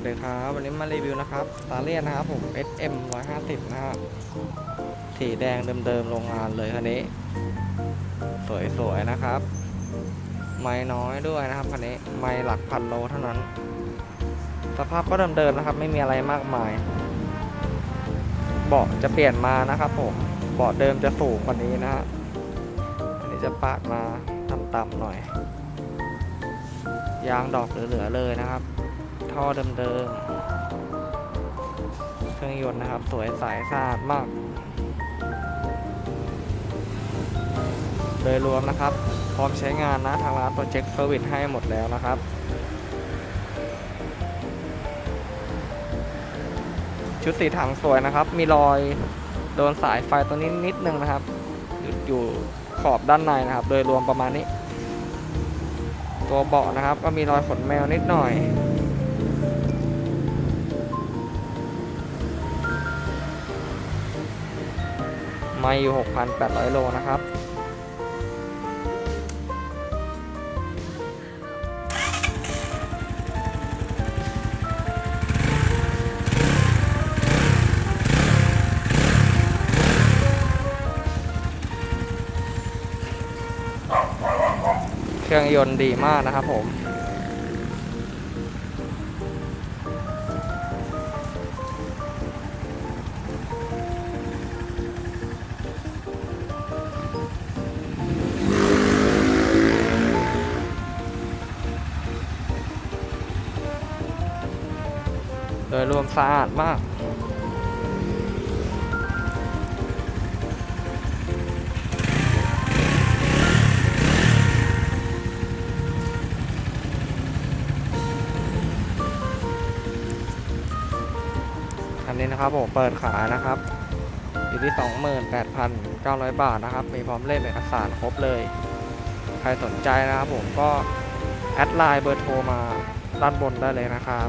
วัสดีครับ วันนี้มารีวิวนะครับตาเลียนนะครับผม SM 150 นะฮะสีแดงเดิมๆโรงงานเลยคันนี้ สวยๆนะครับ ไม่น้อยด้วยนะครับคันนี้ไม่หลักพันโลเท่านั้น สภาพก็เดิมๆนะครับ ไม่มีอะไรมากมาย เบาะจะเปลี่ยนมานะครับผมเบาะเดิมจะสูงกว่านี้นะฮะอันนี้จะปาดมาต่ำๆหน่อยยางดอกเหลือๆเลยนะครับ ท่อเดิมๆ เครื่องยนต์นะครับ สวยใสสะอาดมาก โดยรวมนะครับ พร้อมใช้งานนะ ทางร้านโปรเจกต์เซอร์วิสให้หมดแล้วนะครับชุดสีถังสวยนะครับ มีรอยโดนสายไฟตัวนี้นิดนึงนะครับ อยอยู่ขอบด้านในนะครับ โดยรวมประมาณนี้ ตัวเบาะนะครับ ก็มีรอยขนแมวนิดหน่อย ไม่อยู่ 6,800 โลนะครับ เครื่องยนต์ดีมากนะครับผม โดยรวมสะอาดมากอันนี้นะครับผมเปิดขายนะครับ อยู่ที่ 28,900 บาทนะครับ มีพร้อมเล่มเอกสารครบเลย ใครสนใจนะครับผมก็แอดไลน์เบอร์โทรมาด้านบนได้เลยนะครับ